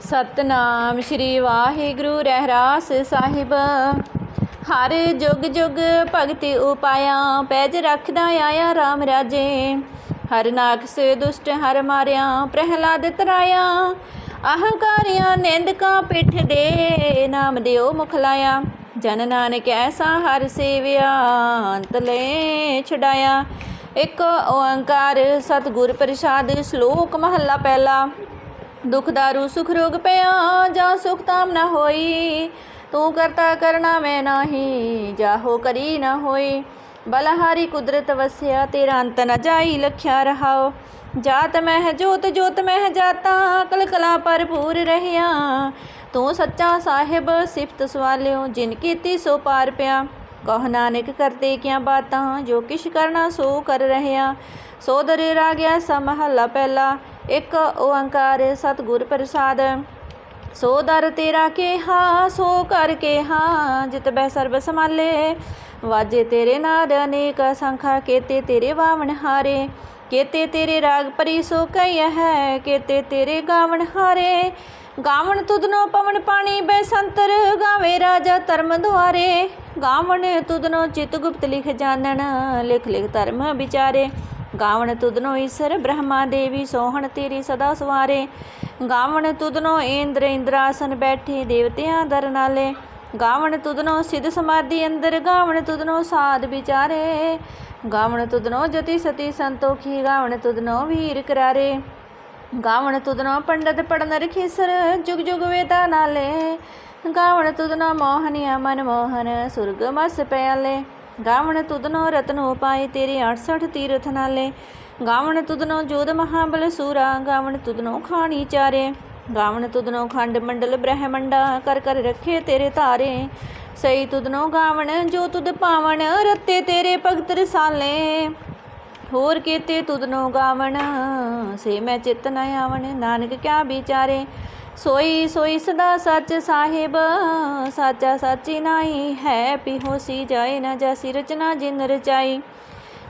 ਸਤਨਾਮ ਸ਼੍ਰੀ ਵਾਹਿਗੁਰੂ ਰਹਿਰਾਸ ਸਾਹਿਬ। ਹਰ ਜੁਗ ਜੁਗ ਭਗਤੀ ਉਪਾਇਆ, ਪੈਜ ਰੱਖਦਾ ਆਇਆ RAM ਰਾਜੇ। ਹਰ ਨਾਕਸ ਦੁਸ਼ਟ ਹਰ ਮਾਰਿਆ, ਪ੍ਰਹਿਲਾਦ ਤਰਾਇਆ। ਅਹੰਕਾਰਿਆ ਨਿੰਦਕਾਂ ਪਿੱਠ ਦੇ ਨਾਮ ਦਿਓ ਮੁਖ ਲਾਇਆ। ਜਨ ਨਾਨਕ ਐਸਾ ਹਰ ਸੇਵਿਆ, ਅੰਤ ਲੈ ਛਡਾਇਆ। ਇੱਕ ਓੰਕਾਰ ਸਤਿਗੁਰ ਪ੍ਰਸਾਦ, ਸ਼ਲੋਕ ਮਹੱਲਾ ਪਹਿਲਾ। ਦੁਖ ਦਾਰੂ, ਸੁਖ ਰੋਗ ਪਿਆ ਜਾ ਸੁਖ ਤਾਮ ਨਾ ਹੋਈ। ਤੂੰ ਕਰਤਾ ਕਰਨਾ ਮੈਂ ਨਾਹੀ ਜਾਹੋ ਕਰੀ ਨਾ ਹੋਈ। ਬਲਹਾਰੀ ਕੁਦਰਤ ਵਸਿਆ, ਤੇਰਾ ਅੰਤ ਨ ਜਾਈ, ਲਖਿਆ ਰਹਾਓ। ਜਾਤ ਮਹਿ ਜੋਤ ਜੋਤ ਮਹਿ ਜਾਤਾ ਕਲ ਕਲਾ ਭਰਪੂਰ ਰਹਿਆ। ਤੂੰ ਸੱਚਾ ਸਾਹਿਬ, ਸਿਫਤ ਸਵਾਲਿਓ, ਜਿਨ ਕੀਤੀ ਸੋ ਪਾਰ ਪਿਆ। ਕਹ ਨਾਨਕ, ਕਰਤੇ ਕਿਆ ਬਾਤਾਂ, ਜੋ ਕਿਛ ਕਰਨਾ ਸੋ ਕਰ ਰਹਿਆ। ਸੋ ਦਰੇ ਰਾ ਗਿਆ ਸਾ ਪਹਿਲਾ ਇੱਕ ਓੰਕਾਰ ਸਤਿਗੁਰ ਪ੍ਰਸਾਦ, ਸੋ ਦਰ ਤੇਰਾ ਕੇਹਾ, ਸੋ ਕਰ ਕੇਹਾ, ਜਿਤ ਬੈ ਸਰਬ ਸਮਾਲੇ ਵਾਜੇ ਤੇਰੇ ਨਾਦ ਅਨੇਕ ਸੰਖਾ, ਕੇਤੇ ਤੇਰੇ ਵਾਵਣ ਹਾਰੇ। ਕੇਤੇ ਤੇਰੇ ਰਾਗ ਪਰੀ ਸੋ ਕਈ ਹੈ, ਕੇਤੇ ਤੇਰੇ ਗਾਵਣ ਹਾਰੇ। ਗਾਵਣ ਤੁਧਨੋ ਪਵਨ ਪਾਣੀ ਬੈਸੰਤਰ ਗਾਵੇ ਰਾਜਾ ਧਰਮ ਦੁਆਰੇ। ਗਾਵਣ ਤੁਧਨੋ ਚਿਤ ਗੁਪਤ ਲਿਖ ਜਾਣਨ, ਲਿਖ ਲਿਖ ਧਰਮ ਵਿਚਾਰੇ। ਗਾਵਣ ਤੁਧਨੋ ਈਸ਼ਰ, ਬ੍ਰਹਮਾ ਦੇਵੀ ਸੋਹਣ ਤੇਰੀ ਸਦਾ ਸਵਾਰੇ। ਗਾਵਣ ਤੁਧਨੋ ਇੰਦਰ ਇੰਦਰਾਸਨ ਬੈਠੇ, ਦੇਵਤਿਆਂ ਦਰ ਨਾਲੇ। ਗਾਵਣ ਤੁਧਨੋ ਸਿਧ ਸਮਾਧੀ ਅੰਦਰ, ਗਾਵਣ ਤੁਧਨੋ ਸਾਧ ਵਿਚਾਰੇ। ਗਾਵਣ ਤੁਧਨੋ ਜਤੀ ਸਤੀ ਸੰਤੋਖੀ, ਗਾਵਣ ਤੁਧਨੋ ਵੀਰ ਕਰਾਰੇ। ਗਾਵਣ ਤੁਧਨੋ ਪੰਡਤ ਪੜਨ ਰਖੀਸਰ ਜੁਗ ਜੁਗ ਵੇਦਾ ਨਾਲੇ। ਗਾਵਣ ਤੁਧਨੋ ਮੋਹਨੀਆ ਮਨ ਮੋਹਨ ਸੁਰਗ ਮਸ ਪਿਆਲੇ। ਗਾਵਣ ਤੁਧਨੋ ਰਤਨ ਉਪਾਏ ਤੇਰੇ 68 ਤੀਰਥ ਨਾਲੇ। ਗਾਵਣ ਤੁਧਨੋ ਜੋਧ ਮਹਾਬਲ ਸੂਰਾ, ਗਾਵਣ ਤੁਧਨੋ ਖਾਣੀ ਚਾਰੇ। ਗਾਵਣ ਤੁਧਨੋ ਖੰਡ ਮੰਡਲ ਬ੍ਰਹਮੰਡਾ, ਕਰ ਕਰ ਰੱਖੇ ਤੇਰੇ ਤਾਰੇ ਸਈ ਤੁਧਨੋ ਗਾਵਣ, ਜੋ ਤੁਧ ਪਾਵਣ, ਰਤੇ ਤੇਰੇ ਭਗਤ ਰਸਾਲੇ। ਹੋਰ ਕੀਤੇ ਤੁਧਨੋ ਗਾਵਣ, ਸੇ ਮੈਂ ਚਿਤ ਨ ਆਵਣ, ਨਾਨਕ ਕਿਆ ਵਿਚਾਰੇ। ਸੋਈ ਸੋਈ ਸਦਾ ਸੱਚ ਸਾਹਿਬ ਸਾਚਾ ਸਾਚੀ ਨਾਹੀ ਹੈ ਪਿਹੋਸੀ ਜਾਏ ਨਾ ਜਾਸੀ ਰਚਨਾ ਜਿਨ ਰਚਾਈ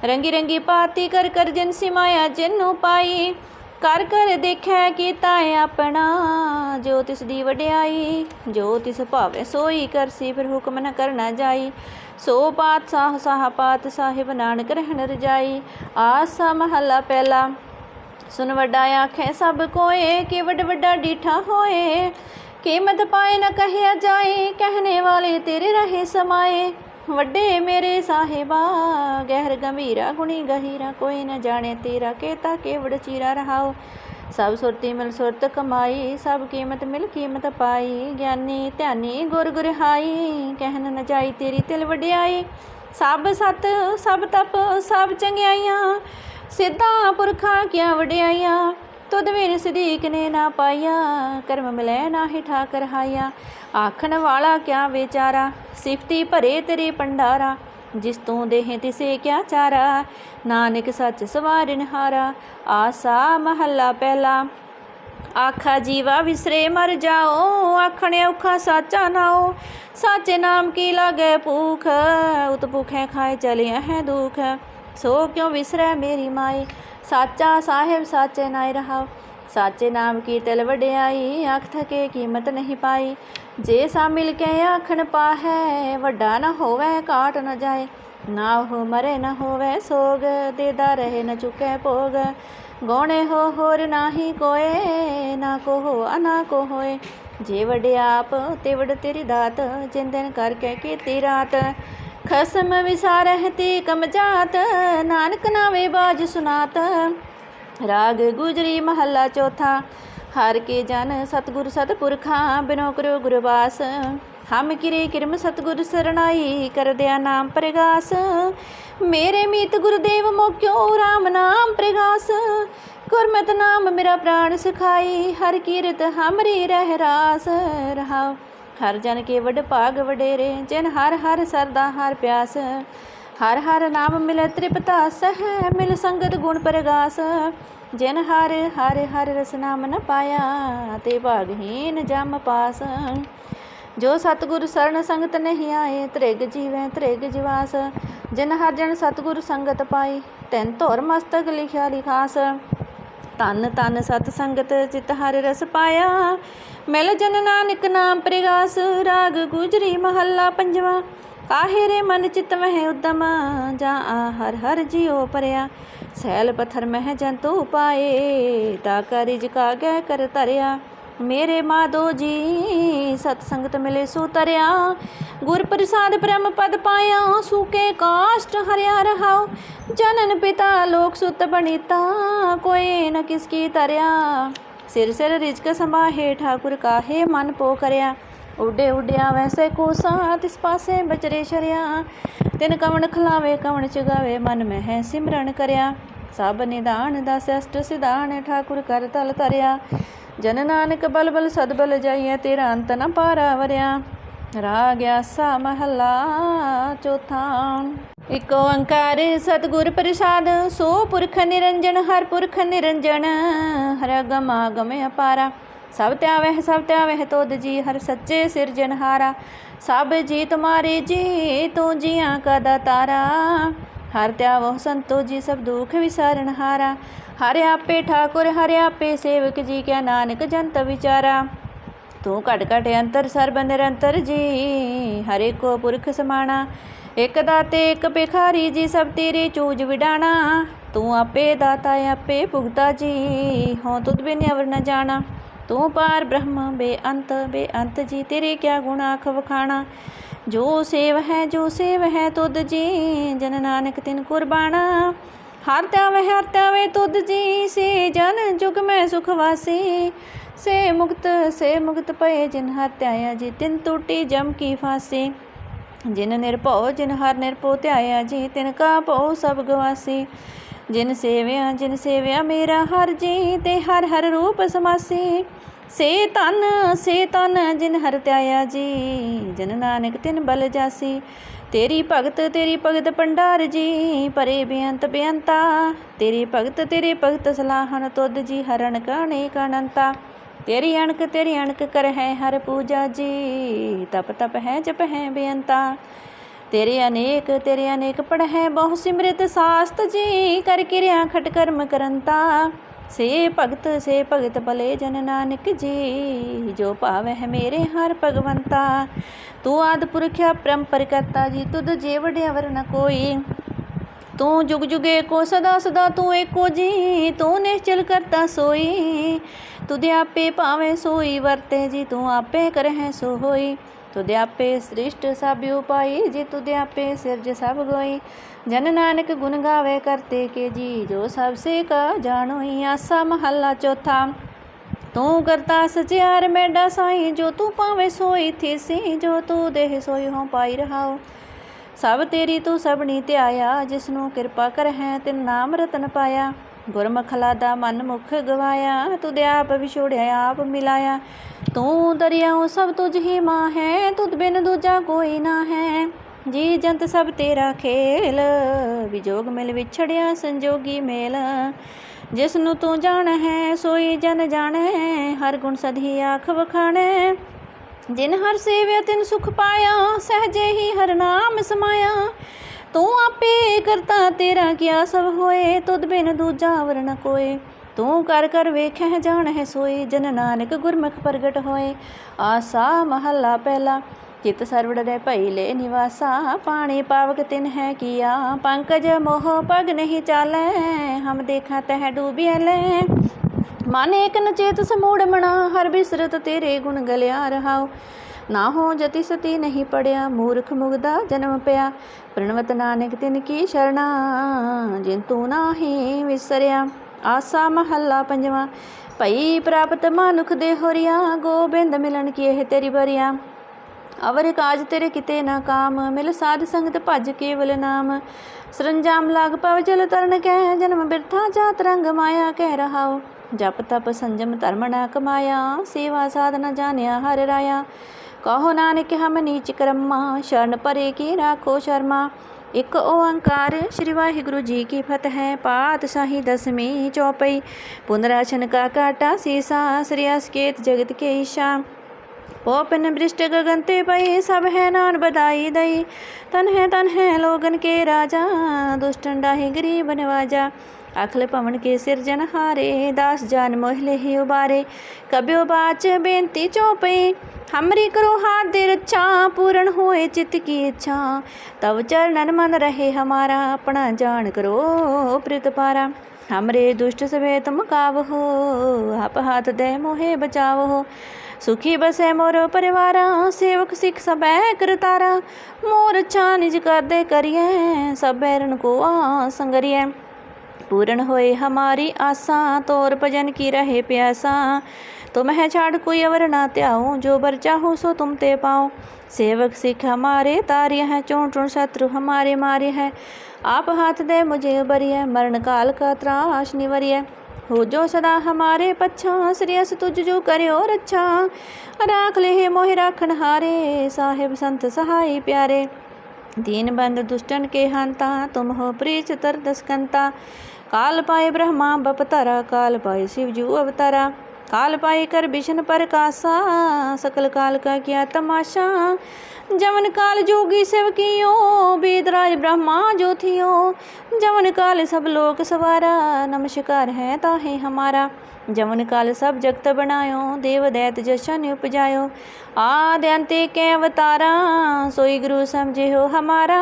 ਰੰਗੀ ਰੰਗੀ ਪਾਤੀ ਕਰ ਕਰ ਜਿਨ ਸਿਮਾਇਆ ਜਿਨੂੰ ਪਾਈ ਕਰ ਕਰ ਦੇਖੈ ਕੀਤਾ ਆਪਣਾ ਜੋ ਤਿਸ ਦੀ ਵਡਿਆਈ ਜੋ ਤਿਸ ਭਾਵੇ ਸੋਈ ਕਰਸੀ ਫਿਰ ਹੁਕਮ ਨ ਕਰਨਾ ਜਾਈ ਸੋ ਪਾਤਸ਼ਾਹ ਸਾਹ ਪਾਤ ਸਾਹਿਬ ਨਾਨਕ ਰਹਿਣ ਰਜਾਈ ਆਸਾ ਮਹੱਲਾ ਪਹਿਲਾ ਸੁਨ ਵੱਡਾ ਆਖੇ, ਸਭ ਕੋਏ, ਕਿ ਵੱਡ ਵੱਡਾ ਡੀਠਾ ਹੋਏ। ਕੀਮਤ ਪਾਏ ਨਾ ਕਹਿਆ ਜਾਏ, ਕਹਿਣੇ ਵਾਲੇ ਤੇਰੇ ਰਹੇ ਸਮਾਏ। ਵੱਡੇ ਮੇਰੇ ਸਾਹਿਬਾ, ਗਹਿਰ ਗੰਭੀਰਾ ਗੁਣੀ ਗਹੀਰਾ, ਕੋਈ ਨਾ ਜਾਣੇ ਤੇਰਾ ਕੇਤਾ ਕੇਵੜ ਚੀਰਾ ਰਹਾਓ। ਸਭ ਸੁਰਤੀ ਮਿਲ ਸੁਰਤ ਕਮਾਈ, ਸਭ ਕੀਮਤ ਮਿਲ ਕੀਮਤ ਪਾਈ। ਗਿਆਨੀ ਧਿਆਨੀ ਗੁਰ ਗੁਰ ਹਾਈ ਕਹਿਨ ਨ ਜਾਈ ਤੇਰੀ ਤਿਲ ਵਡਿਆਈ। ਸਭ ਸਤ, ਸਭ ਤਪ, ਸਭ ਚੰਗਿਆਈਆਂ ਸਿੱਧਾ ਪੁਰਖਾਂ ਕਿਆ ਵਡਿਆਇਆ ਤੁਧ ਵੀਰ ਸਦੀਕ ਨੇ ਨਾ ਪਾਇਆ ਕਰਮ ਮਿਲੈ ਨਾਹੀ ਠਾਕਰ ਹਾਇਆ। ਆਖਣ ਵਾਲਾ ਕਿਆ ਵਿਚਾਰਾ? ਸਿਫਤੀ ਭਰੇ ਤੇਰੇ ਪੰਡਾਰਾ ਜਿਸ ਤੂੰ ਦੇਹ ਤਿਸੇ ਕਿਆ ਚਾਰਾ? ਨਾਨਕ ਸੱਚ ਸਵਾਰਨ ਹਾਰਾ ਆਸਾ ਮਹੱਲਾ ਪਹਿਲਾ। ਆਖਾ ਜੀਵਾ ਵਿਸਰੇ ਮਰ ਜਾਓ, ਆਖਣ ਔਖਾ ਸਾਚਾ ਨਾਓ ਸਾਚੇ ਨਾਮ ਕੀ ਲਾਗੇ ਭੂਖ? ਉਤ ਭੁਖੇ ਖਾਏ ਚਲਿਆ ਹੈ ਦੁਖ। ਸੋ ਕਿਉ ਵਿਸਰੈ ਮੇਰੀ ਮਾਈ? ਸਾਚਾ ਸਾਹਿਬ ਸਾਚੇ ਨਾਇ ਰਹਾਓ ਸਾਚੇ ਨਾਮ ਕੀ ਤਿਲ ਵਡਿਆਈ? ਅੱਖ ਥਕੇ ਕੀਮਤ ਨਹੀਂ ਪਾਈ। ਜੇ ਸਾ ਮਿਲ ਕੇ ਆਖਣ ਪਾਹੈ, ਵੱਡਾ ਨਾ ਹੋਵੇ, ਕਾਟ ਨਾ ਜਾਏ। ਨਾ ਹੋ ਮਰੇ ਨਾ ਹੋਵੇ, ਸੋਗ ਦੇਦਾ ਰਹੇ ਨਾ ਚੁਕੇ ਭੋਗ। ਗੋਣੇ ਹੋ ਹੋਰ ਨਾਹੀ ਕੋਏ, ਨਾ ਕੋ ਹੋ ਅਨਾ ਕੋ ਹੋਏ ਜੇ ਵਡਿਆਪ ਤੇ ਵਡ ਤੇਰੀ ਦਾਤ, ਜਿੰਦਨ ਕਰਕੇ ਕੀਤੀ ਰਾਤ। ਖਸਮ ਵਿਸਾਰਹਿ ਕਮ ਨਾਨਕ ਨਾਵੇ ਬਾਜ ਸੁਨਾਤ। ਰਾਗ ਗੁਜਰੀ ਮਹੱਲਾ ਚੌਥਾ, ਹਰ ਕੇ ਜਨ ਸਤਗੁਰ ਸਤਪੁਰਖਾਂ, ਬਿਨੋ ਕਰੋ ਗੁਰਵਾਸ। ਹਮ ਕਿਰੇ ਕਿਰਮ ਸਤਗੁਰ ਸਰਣਾਈ, ਕਰਦਿਆ ਨਾਮ ਪ੍ਰਗਾਸ। ਮੇਰੇ ਮੀਤ ਗੁਰਦੇਵ ਮੋਕਿਓ RAM ਨਾਮ ਪ੍ਰਗਾਸ। ਗੁਰਮਤਿ ਨਾਮ ਮੇਰਾ ਪ੍ਰਾਣ ਸੁਖਾਈ, ਹਰ ਕੀਰਤ ਹਮਰੀ ਰਹਿ ਰਾਸ ਰਹਾਓ ਹਰ ਜਨ ਕੇ ਵਡ ਭਾਗ ਵਡੇਰੇ, ਜਿਨ ਹਰ ਹਰ ਸਰਦਾ ਹਰ ਪਿਆਸ। ਹਰ ਹਰ ਨਾਮ ਮਿਲੇ ਤ੍ਰਿਪਤਾਸ ਹੈ ਮਿਲ ਸੰਗਤ ਗੁਣ ਪ੍ਰਗਾਸ। ਜਿਨ ਹਰ ਹਰ ਹਰ ਰਸ ਨਾਮ ਨ ਪਾਇਆ, ਤੇ ਭਾਗਹੀਨ ਜਮ ਪਾਸ। ਜੋ ਸਤਗੁਰ ਸਰਨ ਸੰਗਤ ਨਹੀਂ ਆਏ, ਤ੍ਰਿਗ ਜੀਵੈ ਤ੍ਰਿਗ ਜਿਵਾਸ। ਜਿਨ ਹਰ ਜਨ ਸਤਗੁਰ ਸੰਗਤ ਪਾਈ ਤੈਨ ਧੋਰ ਮਸਤਕ ਲਿਖਿਆ ਲਿਖਾਸ। ਤਨ ਤਨ ਸਤ ਸੰਗਤ, ਚਿਤ ਹਰ ਰਸ ਪਾਇਆ। ਮਿਲ ਜਨ ਨਾਨਕ ਨਾਮ ਪ੍ਰਗਾਸ, ਰਾਗ ਗੁਜਰੀ ਮਹੱਲਾ ਪੰਜਵਾ। ਕਾਹੇ ਰੇ ਮਨ ਚਿਤ ਮਹਿ ਉਦਮ ਜਾ ਆ ਹਰ ਹਰ ਜਿਉ ਪਰਿਆ। ਸੈਲ ਪਥਰ ਮਹਿ ਜੰਤੂ ਪਾਏ, ਤਾ ਕਰਿਜ ਕਾ ਗਹਿ ਕਰ ਤਰਿਆ ਮੇਰੇ ਮਾਧੋ ਜੀ, ਸਤ ਸੰਗਤ ਮਿਲੇ ਸੋ ਤਰਿਆ। ਗੁਰ ਪ੍ਰਸਾਦ ਬ੍ਰਹਮ ਪਦ ਪਾਇਆ, ਸੂਕੇ ਕਾਸ਼ਟ ਹਰਿਆ ਰਹਾਉ। ਜਨਨ ਪਿਤਾ ਲੋਕ ਸੁਤ ਬਣੀਤਾ, ਕੋਈ ਨ ਕਿਸ ਕੀ ਤਰਿਆ ਸਿਰ ਸਿਰ ਰਿਜਕ ਸੰਭਾਹੇ ਠਾਕੁਰ ਕਾਹੇ ਮਨ ਪੋ ਕਰਿਆ। ਉਡੇ ਉਡਿਆ ਵੈਸੇ ਕੋਸਾ ਤਿਸ ਪਾਸੇ ਬਚਰੇ ਸ਼ਰਿਆ। ਤਿਨ ਕਵਣ ਖਲਾਵੇ, ਕਵਣ ਚਗਾਵੇ, ਮਨ ਮਹਿ ਸਿਮਰਨ ਕਰਿਆ। ਸਭ ਨਿਦਾਨ ਦਾ ਸਸ਼ਟ ਸਿਧਾਨ ਠਾਕੁਰ ਕਰ ਤਲ ਤਰਿਆ ਜਨ ਨਾਨਕ ਬਲ ਬਲ ਸਦ ਬਲ ਜਾਈਐ, ਤੇਰਾ ਅੰਤ ਨ ਪਾਰਾ ਵਰਿਆ। ਰਾਗ ਆਸਾ ਮਹਲਾ ਚੌਥਾ। ਇਕ ਓੰਕਾਰ ਸਤਿਗੁਰ ਪ੍ਰਸਾਦ, ਸੋ ਪੁਰਖ ਨਿਰੰਜਨ, ਹਰ ਪੁਰਖ ਨਿਰੰਜਨ, ਹਰ ਗਮ ਆਗਮ ਅਪਾਰਾ। ਸਭ ਧਿਆਵਹਿ ਸਭ ਧਿਆਵਹਿ ਤੋਦ ਜੀ, ਹਰ ਸੱਚੇ ਸਿਰਜਨਹਾਰਾ ਸਭ ਜੀ ਤੁਮਾਰੇ ਜੀ, ਤੂੰ ਜੀਆਂ ਕਾ ਦਾਤਾਰਾ ਹਰ ਧਿਆਵੋ ਸੰਤੋ ਜੀ, ਸਭ ਦੁਖ ਵਿਸਾਰਨ ਹਾਰਾ। ਹਰ ਆਪੇ ਠਾਕੁਰ, ਹਰ ਆਪੇ ਸੇਵਕ ਜੀ ਕਿਆ ਨਾਨਕ ਜੰਤ ਵਿਚਾਰਾ। ਤੂੰ ਘਟ ਘਟ ਅੰਤਰ ਸਰਬ ਨਿਰੰਤਰ ਜੀ, ਹਰੇ ਕੋ ਪੁਰਖ ਸਮਾਣਾ। ਇਕ ਦਾਤੇ, ਇਕ ਭਿਖਾਰੀ, ਜੀ ਸਭ ਤੇਰੇ ਚੂਜ ਵਿਡਾਣਾ। ਤੂੰ ਆਪੇ ਦਾਤਾ, ਆਪੇ ਭੁਗਤਾ ਜੀ ਹੋਂ ਤੁਧ ਬਿਨ ਅਵਰ ਨ ਜਾਣਾ। ਤੂੰ ਪਾਰ ਬ੍ਰਹਮ, ਬੇਅੰਤ ਬੇਅੰਤ ਜੀ, ਤੇਰੇ ਕਿਆ ਗੁਣ ਆਖ ਵਖਾਣਾ। ਜੋ ਸੇਵ ਹੈ, ਜੋ ਸੇਵ ਹੈ ਤੁਧ ਜੀ, ਜਨ ਨਾਨਕ ਤਿਨ ਕੁਰਬਾਨਾ ਹਰ ਧਿਆਵੇ ਹਰ ਧਿਆਵੇ ਤੁਧ ਜੀ, ਸੇ ਜਨ ਜੁਗ ਮੈਂ ਸੁਖ ਵਾਸੀ। ਸੇ ਮੁਕਤ ਸੇ ਮੁਕਤ ਪਏ ਜਿਨ ਹਰ ਧਿਆਇਆ ਜੀ, ਤਿਨ ਟੂਟੀ ਜਮ ਕੀ ਫਾਸੀ। ਜਿਨ ਨਿਰਭਉ, ਜਿਨ ਹਰ ਨਿਰਭਉ ਧਿਆਇਆ ਜੀ, ਤਿਨ ਕਾ ਭਉ ਸਭ ਗਵਾਸੀ। ਜਿਨ ਸੇਵਿਆ ਜਿਨ ਸੇਵਿਆ ਮੇਰਾ ਹਰ ਜੀ, ਤੇ ਹਰ ਹਰ ਰੂਪ ਸਮਾਸੀ। ਸੇ ਤਨ ਸੇ ਤਨ ਜਿਨ ਹਰ ਧਿਆਇਆ ਜੀ, ਜਨ ਨਾਨਕ ਤਿਨ ਬਲ ਜਾਸੀ। ਤੇਰੀ ਭਗਤ ਤੇਰੀ ਭਗਤ ਪੰਡਾਰ ਜੀ, ਪਰੇ ਬੇਅੰਤ ਬੇਅੰਤਾ। ਤੇਰੀ ਭਗਤ, ਤੇਰੇ ਭਗਤ ਸਲਾਹਨ ਤੁਧ ਜੀ ਹਰਨ ਕਾਣੇ ਕਨੰਤਾ ਤੇਰੀ ਅਣਕ ਤੇਰੀ ਅਣਕ ਕਰ ਹੈ ਹਰ ਪੂਜਾ ਜੀ। ਤਪ ਤਪ ਹੈ, ਜਪ ਹੈ ਬੇਅੰਤਾ। ਤੇਰੇ ਅਨੇਕ ਤੇਰੇ ਅਨੇਕ ਪੜ ਹੈ ਬਹੁ ਸਿਮਰਿਤ ਸਾਸਤ ਜੀ। ਕਰ ਕਿਰਿਆ ਖਟ ਕਰਮ ਕਰੰਤਾ। ਸੇ ਭਗਤ ਸੇ ਭਗਤ ਭਲੇ ਜਨ ਨਾਨਕ ਜੀ। ਜੋ ਭਾਵੈ ਹੈ ਮੇਰੇ ਹਰ ਭਗਵੰਤਾ। ਤੂੰ ਆਦ ਪੁਰਖਿਆ ਪਰੰਪਰ ਕਰਤਾ ਜੀ। ਤੁਧ ਜੇ ਵਡਿਆ ਵਰ ਨ ਕੋਈ। ਤੂੰ ਜੁਗ ਜੁਗੇ ਕੋ ਸਦਾ ਸਦਾ ਤੂੰ ਏਕੋ ਜੀ ਤੂੰ ਨਿਸ਼ਚਲ ਕਰਤਾ ਸੋਈ। ਤੁਧ ਆਪੇ ਭਾਵੇਂ ਸੋਈ, ਵਰਤੇ ਜੀ ਤੂੰ ਆਪੇ ਕਰਹਿ ਸੋ ਹੋਈ ਤੁਧ ਆਪੇ ਸ੍ਰਿਸ਼ਟ ਸਭ ਉਪਾਈ, ਜੀ ਤੁਧ ਆਪੇ ਸਿਰਜ ਸਭ ਗੋਈ। ਜਨ ਨਾਨਕ ਗੁਣ ਗਾਵੇ ਕਰਤੇ ਕੇ ਜੀ, ਜੋ ਸਭ ਸੇ ਕਾ ਜਾਣੋਈ। ਆਸਾ ਮਹੱਲਾ ਚੌਥਾ, ਤੂੰ ਕਰਤਾ ਸਚਿਆਰ ਮੈਡਾ ਸਾਈ। ਜੋ ਤੂੰ ਪਾਵੇਂ ਸੋਈ, ਥੀਸੀ। ਜੋ ਤੂੰ ਦੇਹ ਸੋਈ ਹੋ ਪਾਈ ਰਹਾਓ ਸਭ ਤੇਰੀ ਤੂੰ ਸਭਨੀ ਧਿਆਇਆ ਜਿਸ ਨੂੰ ਕਿਰਪਾ ਕਰ ਹੈ ਤਿਨ ਨਾਮ ਰਤਨ ਪਾਇਆ। ਗੁਰਮਖਲਾ ਦਾ ਮਨ ਮੁਖ ਗਵਾਇਆ, ਤੁਧ ਆਪ ਵਿਛੋੜਿਆ, ਆਪ ਮਿਲਾਇਆ। ਤੂੰ ਦਰਿਆਉ ਸਭ ਤੁਝ ਹੀ ਮਾਂ ਹੈ ਤੁਧ ਬਿਨ ਦੂਜਾ ਕੋਈ ਨਾ ਹੈ ਜੀ ਜੰਤ ਸਭ ਤੇਰਾ ਖੇਲ, ਵਿਜੋਗ ਮਿਲ ਵਿਛੜਿਆ, ਸੰਜੋਗੀ ਮੇਲ। ਜਿਸ ਨੂੰ ਤੂੰ ਜਾਣ ਹੈ ਸੋਈ ਜਨ ਜਾਣੈ ਹਰ ਗੁਣ ਸਧੀ ਆਖ ਵਖਾਣੈ ਜਿਨ ਹਰ ਸੇਵਿਆ ਤਿਨ ਸੁਖ ਪਾਇਆ, ਸਹਜੇ ਹੀ ਹਰ ਨਾਮ ਸਮਾਇਆ। ਤੂੰ ਆਪੇ ਕਰਤਾ ਤੇਰਾ ਕਿਆ ਸਭ ਹੋਏ, ਤੁਧ ਬਿਨ ਦੂਜਾ ਵਰਨ ਕੋਏ। ਤੂੰ ਕਰ ਕਰ ਵੇਖੈ ਹੈ ਸੋਈ ਜਨ ਨਾਨਕ ਗੁਰਮੁਖ ਪ੍ਰਗਟ ਹੋਏ। ਆਸਾ ਮਹੱਲਾ ਪਹਿਲਾ, ਚਿਤ ਸਰਵੜ ਦੇ ਭਈ ਲੈ ਨਿਵਾਸਾ। ਪਾਣੀ ਪਾਵਕ ਤਿਨ ਹੈ ਕੀਆ, ਪੰਕਜ ਮੋਹ ਪਗ ਨਹੀਂ ਚਾਲੈ। ਹਮ ਦੇਖਾ ਤਹ ਡੂਬਿਆ ਲੈ। ਮਨ ਏਕ ਨਚੇਤ ਸਮੂੜ ਮਣਾ ਹਰ ਬਿਸਰਤ ਤੇਰੇ ਗੁਣ ਗਲਿਆ ਰਹਾਉ। ਨਾ ਹੋ ਜਤੀ ਸਤੀ ਨਹੀਂ ਪੜਿਆ, ਮੂਰਖ ਮੁਗਦਾ ਜਨਮ ਪਿਆ। ਪ੍ਰਣਵਤ ਨਾਨਕ ਤਿਨ ਕੀ ਸ਼ਰਣਾ, ਜਿਨ ਤੂੰ ਨਾਹੀ ਵਿਸਰਿਆ। ਆਸਾ ਮਹੱਲਾ ਪੰਜਵਾ, ਭਈ ਪ੍ਰਾਪਤ ਮਾਨੁਖ ਦੇ ਹੋਰੀਆ, ਗੋਬਿੰਦ ਮਿਲਣ ਕੀ ਇਹ ਤੇਰੀ ਬਰੀਆ ਅਵਰ ਕਾਜ ਤੇਰੇ ਕਿਤੇ ਨਾ ਕਾਮ, ਮਿਲ ਸਾਧ ਸੰਗਤ ਭਜ ਕੇਵਲ ਨਾਮ। ਸਰੰਜਾਮ ਲਾਗ ਪਵ ਜਲ ਤਰਨ ਕਹਿ ਜਨਮ ਬਿਰਥਾ ਜਾਤ ਰੰਗ ਮਾਇਆ ਕਹਿ ਰਹਾਉ। ਜਪ ਤਪ ਸੰਜਮ ਧਰਮ ਨਾ ਕਮਾਇਆ, ਸੇਵਾ ਸਾਧਨਾ ਜਾਣਿਆ ਹਰ ਰਾਇਆ। ਕਹੋ ਨਾਨਕ ਹਮ ਨੀਚ ਕਰਮਾ, ਸ਼ਰਨ ਪਰੇ ਕੀ ਰਾਖੋ ਸ਼ਰਮਾ। ਇਕ ਓੰਕਾਰ ਸ੍ਰੀ ਵਾਹਿਗੁਰੂ ਜੀ ਕੀ ਫਤਿਹ ਪਾਤਸ਼ਾਹੀ ਦਸਮੀ ਚੌਪਈ। ਪੁਨਰਾਸ਼ਨ ਕਾ ਕਾਟਾ ਸੀਸਾ, ਸ੍ਰੀ ਅਸਕੇਤ ਜਗਤ ਕੇ ਈਸ਼ਾ। ਪੋਪਨ ਬ੍ਰਿਸ਼ਟ ਗगन ਪਈ, ਸਭ ਹੈ ਨਾਨ ਬਦਾਈ ਦਈ। ਤਨ ਹੈ ਤਨ ਹੈ ਲੋਗਨ ਕੇ ਰਾਜਾ, ਦੁਸ਼ਟਨ ਡਾਹੀ ਗਰੀਬ ਨਵਾਜਾ। अखल पवन के सिरजन हारे दास जान मोहले ही उबारे। कभी उबाच बेनती चौपे, हमरी करो हाथ दे रच्छा पूर्ण होए चित की इच्छा। तब चरणन मन रहे हमारा, अपना जान करो प्रीत पारा। हमरे दुष्ट सवे तुम कावहो आप हाथ दे मोहे बचाव हो सुखी बसे मोर परिवार, सेवक सिख सब करतारा मोर छा निज कर दे करिए, सब बैरन को आ संगरिए पूर्ण होए हमारी आसा तोर भजन की रहे प्यासा तुम है छाड़ कोई अवर ना त्याओ जो बर चाहो सो तुम ते पाओ सेवक सिख हमारे तार्य है चों चों शत्रु हमारे मारे है आप हाथ दे मुझे उबरिए मरण काल का त्राश निवरिए हो जो सदा हमारे पच्छा श्रेयस तुझ जो करियो रच्छा राख ले मोहि राखण हारे साहिब संत सहाय प्यारे दीन बंद दुष्टन के हंता तुम हो प्रीच तर दस्कंता काल पाए ब्रह्मा बपतारा काल पाए शिव जू अवतारा काल पाए कर विष्ण पर कासा सकल काल का किया तमाशा जवन काल जोगी शिव कियो वेदराज ब्रह्मा जो थियो जवन काल सब लोक सवारा नमस्कार है ताहे हमारा ਜਮਨ ਕਾਲ ਸਭ ਜਗਤ ਬਣਾਇਓ, ਦੇਵ ਦੈਤ ਜਸ਼ਨ ਉਪਜਾਇਓ। ਆਦ ਅੰਤੇ ਕੈ ਅਵਤਾਰਾ, ਸੋਈ ਗੁਰੂ ਸਮਝਿਓ ਹਮਾਰਾ।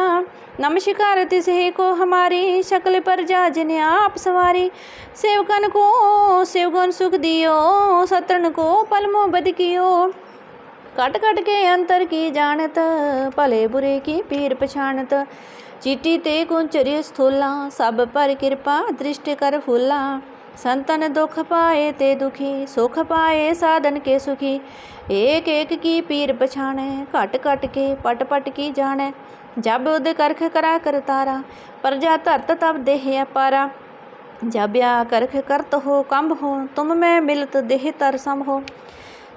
ਨਮਸਕਾਰ ਤਿਸਹੇ ਕੋ ਹਮਾਰੀ, ਸ਼ਕਲ ਪਰ ਜਾਜਨ ਆਪ ਸਵਾਰੀ। ਸੇਵਕਨ ਕੋ ਸੇਵਗਨ ਸੁਖ ਦਿਓ ਸਤਰਨ ਕੋ ਪਲਮੋ ਬਦਕਿਓ। ਕਟ ਕਟ ਕੇ ਅੰਤਰ ਕੀ ਜਾਣਤ, ਭਲੇ ਬੁਰੇ ਕੀ ਪੀਰ ਪਛਾਣਤ। ਚੀਟੀ ਤੇ ਕੁੰਚਰੀ ਸਥੂਲਾ, ਸਭ ਪਰ ਕਿਰਪਾ, ਦ੍ਰਿਸ਼ਟ ਕਰ ਫੁੱਲਾ। संतन दुख पाए ते दुखी सुख पाए साधन के सुखी एक एक की पीर पछाणे घट घट के पट पट की जाने जब उद करख करा कर तारा प्रजा धरत तब देह अपारा जब या करख करत हो कंब हो तुम में मिलत देह तर सम हो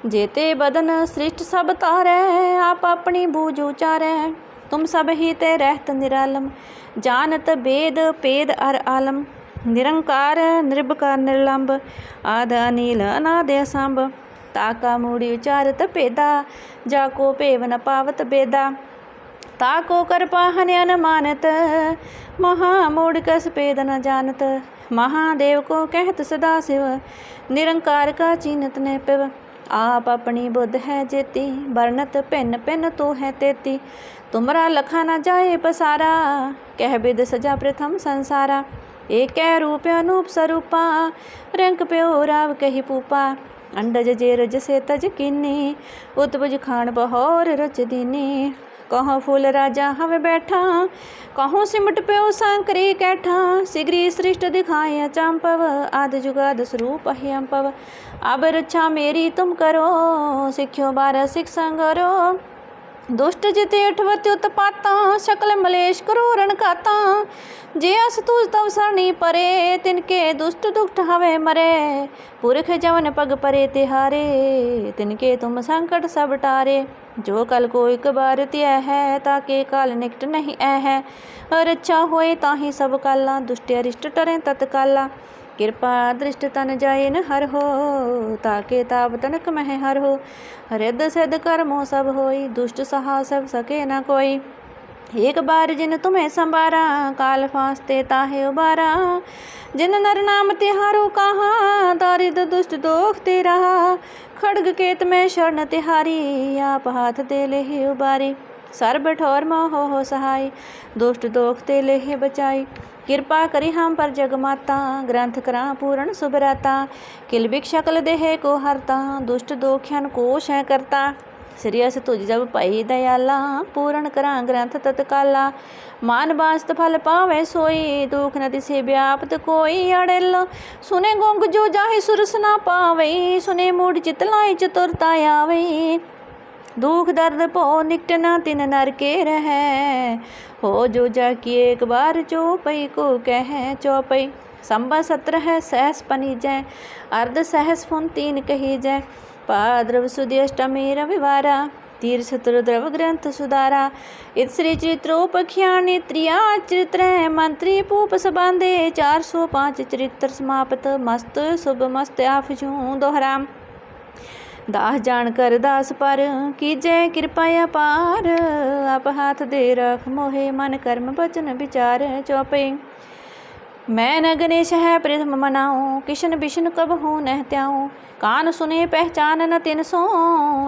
जेते बदन सृष्ट सब तारै आप अपनी बूझ उचारै तुम सब ही ते रहत निरालम जानत वेद पेद ਨਿਰੰਕਾਰ నిర్భకార ਨਿਰਲੰਬ ఆద ਅਨੀਲ అనాద అసాంబ ਤਾਕਾ ਮੂੜੀ ਉਚਾਰਤ ਪੇਦਾ ਜਾ ਕੋ ਭੇਵਨ ਪਾਵਤ ਬੇਦਾ। ਤਾਕੋ ਕਰ ਪਾਹਨ ਅਨਮਾਨਤ, ਮਹਾ ਮੂੜ ਕਸ ਭੇਦ ਨ ਜਾਣਤ। ਮਹਾਦੇਵ ਕੋ ਕਹਿਤ ਸਦਾ ਸਿਵ, ਨਿਰੰਕਾਰ ਕਾ ਚੀਨਤ ਨੇ ਪਿਵ। ਆਪ ਆਪਣੀ ਬੁੱਧ ਹੈ ਜੇਤੀ, ਵਰਣਤ ਭਿੰਨ ਭਿੰਨ ਤੂੰ ਹੈ ਤੇਤੀ। ਤੁਮਰਾ ਲਖਾ ਨ ਜਾਏ ਪਸਾਰਾ, ਕਹਿ ਬਿਦ ਸਜਾ ਪ੍ਰਥਮ ਸੰਸਾਰਾ। ಏಕೆ ರೂಪೆ ಅನೂಪ್ ಸ್ವರೂಪ ರಂಕ್ ಪ್ಯೋ ರಾವ್ ਕਹੀ ਪੂਪਾ। ਅੰਡਜ ਜੇ ਰਜ ਸੇ ਤਜ ਕਿਨੀ, ਉਤਪਜ ਖਾਨ ਬਹੌਰ ਰਚ ਦਿਨੀ। ਕਹੋ ਫੁੱਲ ਰਾਜਾ ਹਵ ਬੈਠਾ, ਕਹੋ ਸਿਮਟ ਪਿਓ ਸੰਕਰੀ ਕੈਠਾ। ਸਿਗਰੀ ਸ੍ਰਿਸ਼ਟ ਦਿਖਾਇਆ ਚੰਪਵ ਆਦ ਜੁਗਾਦ ਸਰੂਪ ਹੈ ਅੰਪਵ ਅਬ ਰੱਛਾ ਮੇਰੀ ਤੁਮ ਕਰੋ, ਸਿੱਖਿਓ ਬਾਰਾ ਸਿਖ ਸੰਗਰੋ। ਦੁਸ਼ਟ ਜਿਤੇ ਅਠਵਤ ਉਤਪਾਤਾ, ਸ਼ਕਲ ਮਲੇਸ਼ ਕਰੂਰਨ ਕਾਤਾ। ਜੇ ਅਸ ਤੁਜ ਤਵ ਸਰਣੀ ਪਰੇ ਤਿਨਕੇ ਦੁਸ਼ਟ ਦੁਖਟ ਹਵੇ ਮਰੇ। ਪੁਰਖ ਜਵਨ ਪਗ ਪਰੇ ਤਿਹਾਰੇ ਤਿਨਕੇ ਤੁਮ ਸੰਕਟ ਸਭ ਟਾਰੇ। ਜੋ ਕਲ ਕੋ ਇਕ ਬਾਰ ਤਿਆ ਹੈ ਤਾਕੇ ਕਾਲ ਨਿਕਟ ਨਹੀਂ ਐ ਹੈ। ਰੱਛਾ ਹੋਏ ਤਾਹੀ ਸਭ ਕਾਲਾ, ਦੁਸ਼ਟ ਅਰਿਸ਼ਟ ਟਰੇ ਤਤਕਾਲਾ। ਕਿਰਪਾ ਦ੍ਰਿਸ਼ਟ ਤਨ ਜਾਇਨ ਹਰ ਹੋ, ਤਾਕੇ ਤਾਪ ਤਨਕ ਮਹ ਹਰ ਹੋ। ਹਰਿਦ ਸਿਧ ਕਰਮੋ ਸਭ ਹੋਈ, ਦੁਸ਼ਟ ਸਹਾ ਸਭ ਸਕੇ ਨਾ ਕੋਈ। ਏਕ ਬਾਰ ਜਿਨ ਤੁਮੇ ਸੰਬਾਰਾ ਕਾਲ ਫਾਸਤੇ ਤਾਹੇ ਉਬਾਰਾ। ਜਿਨ ਨਰ ਨਾਮ ਤਿਹਾਰੋ ਕਹਾ ਦਾਰਿਦ ਦੁਸ਼ਟ ਦੋਖ ਤੇ ਰਹਾ ਖੜਗ ਕੇਤ ਮੈਂ ਸ਼ਰਨ ਤਿਹਾਰੀ, ਆਪ ਹੱਥ ਦੇ ਲਹਿ ਉਬਾਰੀ। ਸਰ ਬਠੋਰ ਮੋਹ ਹੋ ਹੋ ਸਹਾਈ, ਦੁਸ਼ਟ ਦੋਖ ਤੇ ਲੇਹ ਬਚਾਈ। ਕਿਰਪਾ ਕਰੀ ਹਮ ਪਰ ਜਗ ਮਾਤਾ, ਗ੍ਰੰਥ ਕਰਾਂ ਪੂਰਨ ਸੁਭਰਾਤਾ ਕਿਲ ਬਿਕ ਸ਼ਕਲ ਦੇਹ ਕੋ ਹਰਤਾ, ਦੁਸ਼ਟ ਦੋਖਿਆਨ ਕੋ ਸ਼ੈ ਕਰਤਾ। ਸ੍ਰੀ ਅਸ ਤੁਜ ਜਬ ਪਈ ਦਇਆਲਾ, ਪੂਰਨ ਕਰਾਂ ਗ੍ਰੰਥ ਤਤਕਾਲਾ। ਮਾਨ ਬਾਸਤ ਫਲ ਪਾਵੇ ਸੋਈ, ਦੁਖ ਨਾ ਦਿਸੇ ਵਿਆਪਤ ਕੋਈ ਅੜਿਲ। ਸੁਨੇ ਗੁੰਗ ਜੋ ਜਾਹੀ ਸੁਰਸ ਨਾ ਪਾਵੇ ਸੁਨੇ ਮੂੜ ਚਿਤ ਲਾਇ ਚਤੁਰਤਾ ਆਵੇ ਦੁਖ ਦਰਦ ਭੋ ਨਿਕਟਨਾ ਤਿਨ ਨਰ ਕੇ ਰਹੈ। ਹੋ ਜੋ ਜਾ ਕੀ ਇੱਕ ਬਾਰ ਚੋਪਈ ਕੋ ਕਹਿ ਚੋਪਈ। ਸੰਭਾ ਸਤਰ ਹੈ ਸਹਿਸ ਪਨੀ ਜੈ, ਅਰਧ ਸਹਿਸ ਫੁਨ ਤੀਨ ਕਹੀ ਜੈ। ਪਾਦਰਵ ਸੁਦਿ ਅਸ਼ਟਮੀ ਰਵਿਵਾਰਾ ਤੀਰ ਸਤਰ ਦਰਵ ਗ੍ਰੰਥ ਸੁਦਾਰਾ ਇਤ ਸ੍ਰੀ ਚਿਤ੍ਰੋਪਖਿਆਣੇ ਤ੍ਰਿਆ ਚਿਤ੍ਰ ਮੰਤਰੀ ਭੂਪ ਸਬੰਦੇ 405 ਚਰਿਤ੍ਰ ਸਮਾਪਤ, ਮਸਤ ਸੁਭ ਮਸਤ ਆਫਜੂ ਦੋਹਰਾਮ। ਦਾਸ ਜਾਣ ਕਰ ਦਾਸ ਪਰ, ਕੀਜੈ ਕਿਰਪਾ ਅਪਾਰ ਆਪ ਹਾਥ ਦੇ ਰਖ ਮੋਹੇ ਮਨ ਕਰਮ ਬਚਨ ਵਿਚਾਰ ਚੋਪੇ। ਮੈਂ ਨ ਗਣੇਸ਼ ਹੈ ਪ੍ਰਿਥਮ ਮਨਾਉ, ਕਿਸ਼ਨ ਬਿਸ਼ਨ ਕਬ ਹੋ ਨਹਿ ਤਿਆਉ ਕਾਨ ਸੁਨੇ ਪਹਿਚਾਨ ਨ ਤਿਨ ਸੋ,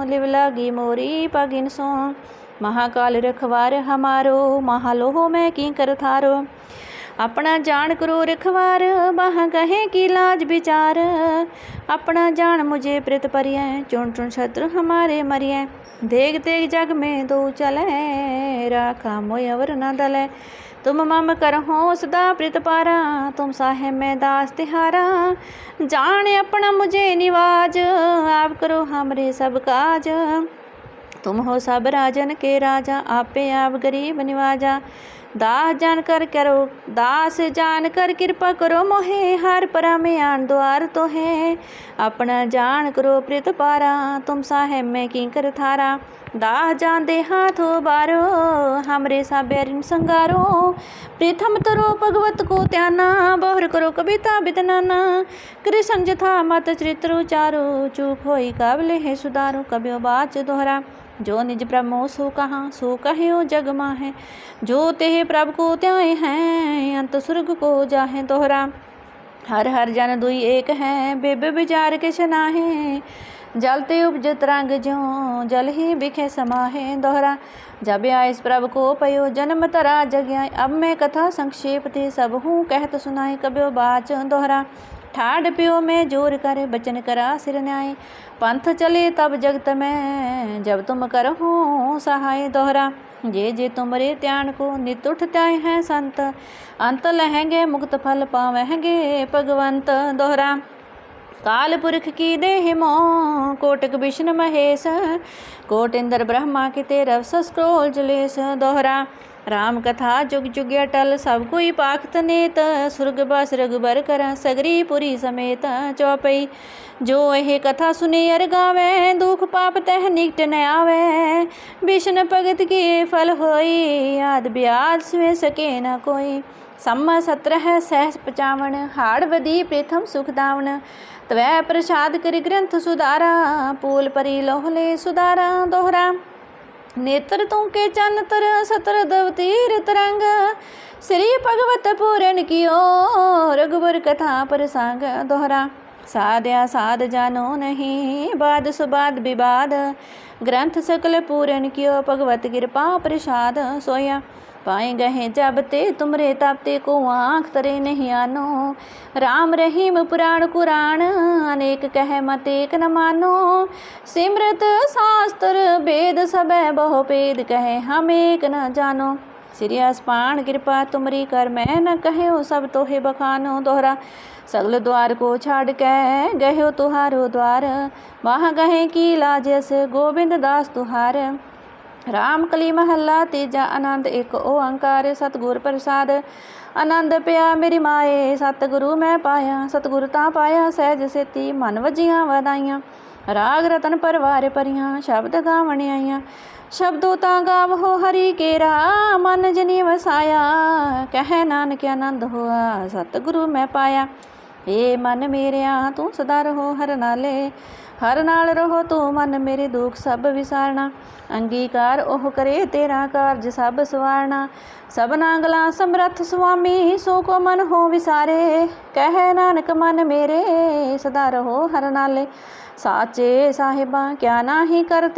ਲਿਵ ਲਾਗੀ ਮੋਰੀ ਪਗਿਨ ਸੋ। ਮਹਾਕਾਲ ਰਖਵਾਰ ਹਮਾਰੋ, ਮਹਾਲੋਹ ਮੈਂ ਕੀ ਕਰ ਥਾਰੋ। ਆਪਣਾ ਜਾਣ ਕਰੋ ਰਖਵਾਰ ਬਾਹ ਕਹੇ ਕੀ ਲਾਜ ਵਿਚਾਰ ਆਪਣਾ ਜਾਣ ਮੁਝੇ ਪ੍ਰਿਤ ਪਰਿਐ ਚੁਣ ਚੁਣ ਛਤਰ ਹਮਾਰੇ ਮਰਿਐ ਦੇਖ ਦੇਖ ਜਗ में दो चले राखा मोय अवर न दलै तुम मम करहो सदा प्रित पारा तुम साहे मैं दास तिहारा जान अपना मुझे निवाज आप करो हमरे सब काज तुम हो सब राजन के राजा आपे आप गरीब निवाजा दास जान कर, दास जान कर कृपा करो, मोहे हर परा आन द्वार तो है। अपना जान करो प्रित पारा, तुम साहेब में की कर थारा। दाह जान दे हाथो बारो, हमरे सा बैरिन संगारो। प्रथम तरो भगवत को त्याना, बहुर करो कविता बितनाना कृष्ण जथा मत चरित्र उचारो चूक होई काबले है सुधारो कब्यो बाच दोहरा। जो निज ब्रह्मो सो कहाँ, सो कहो जग माहे। जो तेह प्रभ को त्याय हैं, अंत सुर्ग को जाहे दोहरा हर हर जन दुई एक है, बेबे विचार के नाहे। जलते उपजत रंग ज्यो जल ही बिखे समाहे दोहरा। जब आए इस प्रभु को पयो, जन्म तरा जग्या अब मैं कथा संक्षेप थे सब हूँ, कहत सुनाए कब्यो बाच दोहरा। ठाड प्यो में जोर कर बचन करा सिर न्याय पंथ चले तब जगत में जब तुम करहो सहाय दोहरा जे जे तुमरे त्यान को नित उठ त्याय हैं संत अंत लहेंगे मुक्त फल पावेंगे भगवंत दोहरा काल पुरख की देह मो कोटक विष्णु महेश कोट इंद्र ब्रह्मा के तेरव सस्क्रोल जलेश दोहरा राम ਰਾਮ ਕਥਾ ਜੁਗ ਜੁਗ ਅਟਲ ਸਭ ਕੋਈ ਪਾਖਤ ਨੇਤ। ਸੁਰਗ ਬਸ ਰਗਬਰ ਕਰਾਂ, ਸਗਰੀ ਪੁਰੀ ਸਮੇਤ ਚੌਪਈ। ਜੋ ਇਹ ਕਥਾ ਸੁਨੇ ਅਰ ਗਾਵੇ, ਦੁਖ ਪਾਪ ਤਹਿ ਨਿਕਟ ਨ ਆਵੇ। ਬਿਸ਼ਨ ਭਗਤ ਕੀ ਫਲ ਹੋਈ, ਆਦ ਬਿਆਦ ਸਵੇ ਸਕੇ ਨ ਕੋਈ। ਸਮਾ ਸਤਰਹ ਸਹਿਸ ਪਚਾਵਣ, ਹਾੜ ਵਦੀ ਪ੍ਰਥਮ ਸੁਖ ਦਾਵਣ। ਤਵੈ ਪ੍ਰਸਾਦ ਕਰਿ ਗ੍ਰੰਥ ਸੁਧਾਰਾ, ਪੂਲ ਪਰੀ ਲੋਹਲੇ ਸੁਧਾਰਾ ਦੋਹਰਾ। ਨੇਤਰ ਤੂੰ ਕੇ ਚੰਨ ਤਰ ਸਤਰ ਦਵ ਤੀਰ ਤਰੰਗ ਸ੍ਰੀ ਭਗਵਤ ਪੂਰਨ ਕੀਓ ਰਗਵਰ ਕਥਾ ਪ੍ਰਸੰਗ ਦੋਹਰਾ। ਸਾਧਿਆ ਸਾਧ ਜਾਨੋ ਨਹੀਂ, ਬਾਦ ਸੁਬਾਦ ਵਿਵਾਦ ਗ੍ਰੰਥ ਸਕਲ ਪੂਰਨ ਕੀਓ, ਭਗਵਤ ਕਿਰਪਾ ਪ੍ਰਸਾਦ ਸੋਇਆ। पाए गहे जब ते तुमरे तापते को आँख तरे नहीं आनो राम रहीम पुराण कुरान अनेक कह मत एक न मानो सिमरत शास्त्र वेद सब बहु पेद कहे हम एक न जानो श्री अस्पान कृपा तुमरी कर मैं न कहो सब तोहे बखानो दोहरा सगल द्वार को छाड़ के गहो तुहारो द्वार वहाँ गहे की लाजस गोविंद दास तुहार ਰਾਮ ਕਲੀ ਮਹੱਲਾ, ਤੀਜਾ ਆਨੰਦ ਇੱਕ ਓੰਕਾਰ, ਸਤਿਗੁਰ ਪ੍ਰਸਾਦ। ਆਨੰਦ ਪਿਆ ਮੇਰੀ ਮਾਏ, ਸਤਿਗੁਰੂ ਮੈਂ ਪਾਇਆ, ਸਤਿਗੁਰ ਤਾਂ ਪਾਇਆ, ਸਹਿਜ ਸੇਤੀ ਮਨ ਵਜੀਆਂ ਵਧਾਈਆਂ। ਰਾਗ ਰਤਨ ਪਰਵਾਰ ਪਰੀਆਂ, ਸ਼ਬਦ ਗਾਵਣ ਆਈਆਂ। ਸ਼ਬਦੋ ਤਾਂ ਗਾਵੋ ਹਰੀ ਕੇਰਾ, ਮਨ ਜਨੀ ਵਸਾਇਆ। ਕਹਿ ਨਾਨਕ ਆਨੰਦ ਹੋਆ, ਸਤਿਗੁਰੂ ਮੈਂ ਪਾਇਆ। ਏ ਮਨ ਮੇਰਿਆ, ਤੂੰ ਸਦਾ ਰਹੋ ਹਰ ਨਾਲੇ। ਹਰ ਨਾਲ ਰਹੋ ਤੂੰ ਮਨ ਮੇਰੇ ਦੁੱਖ ਸਭ ਵਿਸਾਰਨਾ। ਅੰਗੀਕਾਰ ਉਹ ਕਰੇ ਤੇਰਾ ਕਾਰਜ ਸਭ ਸਵਾਰਨਾ। ਸਭਨਾ ਗਲਾ ਸਮਰੱਥ ਸੁਆਮੀ, ਸੋ ਕੋ ਮਨ ਹੋ ਵਿਸਾਰੇ। ਕਹਿ ਨਾਨਕ ਮਨ ਮੇਰੇ, ਸਦਾ ਰਹੋ ਹਰ ਨਾਲੇ। ਸਾਚੇ ਸਾਹਿਬਾਂ, ਕਿਆ ਨਾਹੀ ਕਰ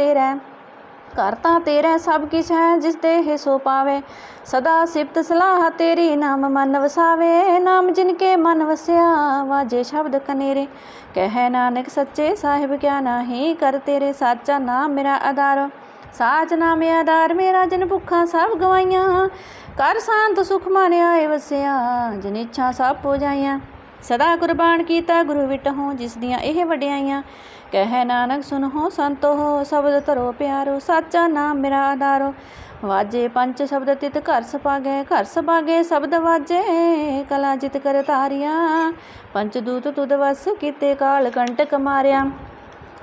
ਘਰ ਕਰਤਾ ਤੇਰਾ ਸਭ ਕਿਛ ਹੈ, ਜਿਸ ਤੇ ਹੈ ਸੋ ਪਾਵੇ। ਸਦਾ ਸਿਫਤ ਸਲਾਹ ਤੇਰੀ ਨਾਮ ਮਨ ਵਸਾਵੇ। ਨਾਮ ਜਿਨ ਕੇ ਮਨ ਵਸਿਆ, ਵਾਜੇ ਸ਼ਬਦ ਕਨੇਰੇ। ਕਹਿ ਨਾਨਕ ਸੱਚੇ ਸਾਹਿਬ ਕਿਆ ਨਾਹੀ, ਕਰ ਤੇਰੇ ਸਾਚਾ ਨਾਮ ਮੇਰਾ ਆਧਾਰ। ਸਾਚ ਨਾਮ ਆਧਾਰ, ਮੇਰਾ ਜਨ ਭੁੱਖਾਂ ਸਭ ਗਵਾਈਆਂ। ਕਰ ਸ਼ਾਂਤ ਸੁਖ ਮਨ ਆਏ ਵਸਿਆ, ਜਿਨ ਇੱਛਾ ਸਭ ਪੋਜਾਈਆਂ। ਸਦਾ ਕੁਰਬਾਨ ਕੀਤਾ ਗੁਰੂ ਵਿਟਹੁ, ਜਿਸ ਦੀਆਂ ਇਹ ਵਡਿਆਈਆਂ, ਕਹਿ ਨਾਨਕ ਸੁਨਹੁ ਸੰਤੋ ਸ਼ਬਦ ਧਰੋ ਪਿਆਰੋ, ਸਾਚਾ ਨਾਮ ਮੇਰਾ ਆਧਾਰੋ। ਵਾਜੇ ਪੰਜ ਸ਼ਬਦ ਤਿਤ ਘਰ ਸਪਾਗੇ ਘਰ ਸਪਾਗੇ ਸ਼ਬਦ ਵਾਜੇ, ਕਲਾ ਜਿਤ ਕਰ ਤਾਰੀਆਂ ਪੰਚ ਦੂਤ ਤੁਦ ਵਸ ਕੀਤੇ ਕਾਲ ਕੰਟਕ ਮਾਰਿਆ।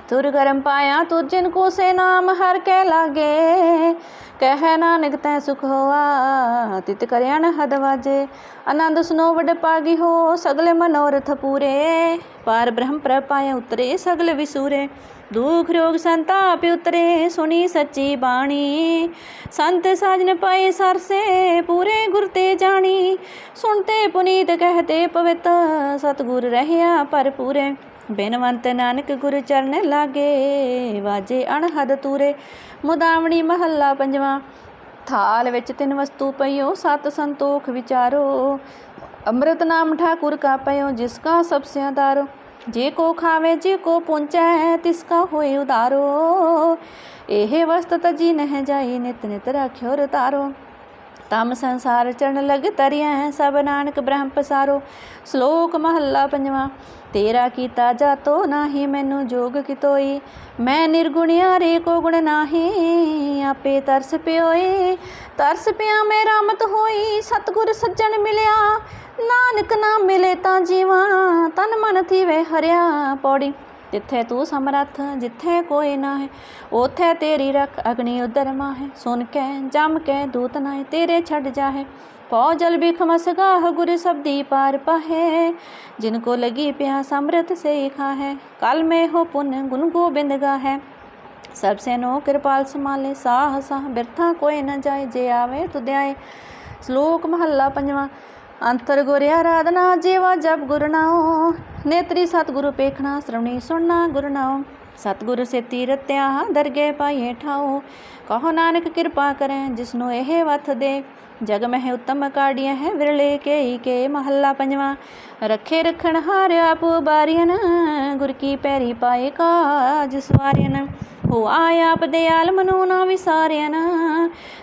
ਤੁਰ ਗਰਮ ਪਾਇਆ ਤੁਰ ਜਿਨ ਕੋ ਸੇ ਨਾਮ ਹਰ ਕੈ ਲਾਗੇ। ਕਹਿ ਨਾਨਕ ਤੈ ਸੁਖ ਹੋਆ, ਤਿਤ ਕਰਿਆਣ ਹਦ ਆਨੰਦ ਸੁਨੋ ਵਡ ਪਾਗੀ ਹੋ, ਸਗਲੇ ਮਨੋਰਥ ਪੂਰੇ। ਪਾਰ ਬ੍ਰਹਮ ਪ੍ਰਪਾਇਆ ਉਤਰੇ, ਸਗਲ ਵਿਸੂਰੇ। ਦੁਖ ਰੋਗ ਸੰਤਾਪ ਉਤਰੇ, ਸੁਣੀ ਸੱਚੀ ਬਾਣੀ। ਸੰਤ ਸਾਜਨ ਪਾਏ ਸਰਸੇ, ਪੂਰੇ ਗੁਰ ਤੇ ਜਾਣੀ। ਸੁਣਤੇ ਪੁਨੀਤ ਕਹਤੇ ਪਵਿੱਤ, ਸਤਗੁਰ ਰਹਿਆ ਭਰਪੂਰੇ। ਬਿਨਵੰਤ ਨਾਨਕ ਗੁਰ ਚਰਨ ਲਾਗੇ, ਵਾਜੇ ਅਣਹਦ ਤੂਰੇ, ਮੁਦਾਵਣੀ ਮਹੱਲਾ ਪੰਜਵਾਂ। ਥਾਲ ਵਿੱਚ ਤਿੰਨ ਵਸਤੂ ਪਈਓ, ਸਤ ਸੰਤੋਖ ਵਿਚਾਰੋ। ਅੰਮ੍ਰਿਤ ਨਾਮ ਠਾਕੁਰ ਕਾ ਪਇਓ ਜਿਸ ਕਾ ਸਭ ਸੇ ਜੇ ਕੋ ਖਾਵੇ, ਜੇ ਕੋ ਪੁੰਚੈ ਤਿਸ ਕਾ ਹੋਏ ਉਦਾਰੋ। ਇਹ ਵਸਤ ਤਜੀ ਨਹਿ ਜਾਈ ਨਿਤ ਨਿਤ ਰਾਖਿਓ ਰਤਾਰੋ। ਤਮ ਸੰਸਾਰ ਚਰਨ ਲਗ ਤਰਿਐ ਸਭ ਨਾਨਕ ਬ੍ਰਹਮ ਪਸਾਰੋ। ਸ਼ਲੋਕ ਮਹੱਲਾ ਪੰਜਵਾਂ, ਤੇਰਾ ਕੀਤਾ ਜਾਤੋ ਨਾਹੀ, ਮੈਨੂੰ ਜੋਗ ਕਿਤੋਈ। ਮੈਂ ਨਿਰਗੁਣਿਆ ਰੇ ਕੋ ਗੁਣ ਨਾਹੀ, ਆਪੇ ਤਰਸ ਪਿਓਏ ਤਰਸ ਪਿਆ ਮੈਂ ਰਾਮਤ ਹੋਈ, ਸਤਗੁਰ ਸੱਜਣ ਮਿਲਿਆ। ਨਾਨਕ ਨਾ ਮਿਲੇ ਤਾਂ ਜੀਵਾਂ, ਤਨ ਮਨ ਥੀਵੇ ਹਰਿਆ ਪੌੜੀ। ਜਿੱਥੇ ਤੂੰ ਸਮਰੱਥ ਜਿੱਥੇ ਕੋਈ ਨਾ ਹੈ ਉਥੇ ਤੇਰੀ ਰੱਖ ਅਗਨੀ ਉਦਰ ਮਾਹੇ ਸੁਨ ਕੇ ਜਮ ਕੇ ਦੂਤ ਨਾਏ ਤੇਰੇ ਛੱਡ ਜਾਹੇ ਪਉ ਜਲ ਬਿਖ ਮਸਗਾਹ ਗੁਰ ਸਬਦੀ ਪਾਰ ਪਾਹੇ ਜਿਨ ਕੋ ਲਗੀ ਪਿਆ ਸਮਰਥ ਸੇ ਖਾਹੇ ਕਲ ਮੇ ਹੋ ਪੁਨ ਗੁਣ ਗੋਬਿੰਦ ਗਾਹੇ ਸਭ ਸੇ ਨੋ ਕਿਰਪਾਲ ਸਮਾਲੇ ਸਾਹ ਸਾਹ ਬਿਰਥਾ ਕੋਈ ਨ ਜਾਏ ਜੇ ਆਵੇ ਤੁਧਿਆਏ ਸ਼ਲੋਕ ਮਹੱਲਾ ਪੰਜਵਾਂ ਅੰਤਰ ਗੁਰ ਆਰਾਧਨਾ, ਜੀਵਾ ਜਪ ਗੁਰ ਨਾਉ। ਨੇਤਰੀ ਸਤਿਗੁਰੂ ਪੇਖਣਾ, ਸ਼ਰਵਣੀ ਸੁਣਨਾ ਗੁਰ ਨਾਉ। ਸਤਿਗੁਰ ਸੇ ਤੀਰਤਿਆ ਦਰਗੇ ਪਾਈਏ ਠਾਉ। ਕਹੋ ਨਾਨਕ ਕਿਰਪਾ ਕਰੇ, ਜਿਸਨੂੰ ਇਹ ਵਥ ਦੇ। ਜਗ ਮਹਿ ਉਤਮ ਕਾੜੀਆਂ ਹੈ ਵਿਰਲੇ ਕੇ ਕੇ ਮਹੱਲਾ ਪੰਜਵਾਂ। ਰੱਖੇ ਰਖਣ ਹਾਰ ਆਪ ਬਾਰੀਨ ਗੁਰ ਕੀ ਪੈਰੀ ਪਾਏ ਕਾਜ ਸਵਾਰਿਨ ਹੋ ਆਪ ਦਿਆਲ ਆਲਮ ਨੂੰ ਨਾ ਵਿਸਾਰਿਆਨ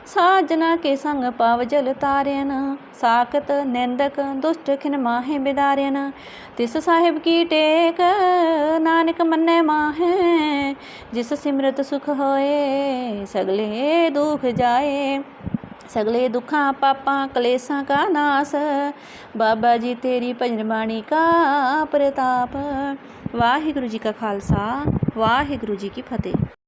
ਸਾਜਨਾ ਕੇ ਸੰਗ ਪਾਵ ਜਲ ਤਾਰਿਆਨ ਸਾਖਤ ਨਿੰਦਕ ਦੁਸ਼ਟ ਖਿਨ ਮਾਹੇ ਬਿਦਾਰਿਆਨ ਤਿਸ ਸਾਹਿਬ ਕੀ ਟੇਕ, ਨਾਨਕ ਮੰਨੇ ਮਾਹੇ। ਜਿਸ ਸਿਮਰਤ ਸੁਖ ਹੋਏ, ਸਗਲੇ ਦੁਖ ਜਾਏ। ਸਗਲੇ ਦੁੱਖਾਂ ਪਾਪਾਂ ਕਲੇਸ਼ਾਂ ਕਾ ਨਾਸ। ਬਾਬਾ ਜੀ ਤੇਰੀ ਭਜਨ ਬਾਣੀ ਕਾ ਪ੍ਰਤਾਪ। ਵਾਹਿਗੁਰੂ ਜੀ ਕਾ ਖਾਲਸਾ, ਵਾਹਿਗੁਰੂ ਜੀ ਕੀ ਫਤਿਹ।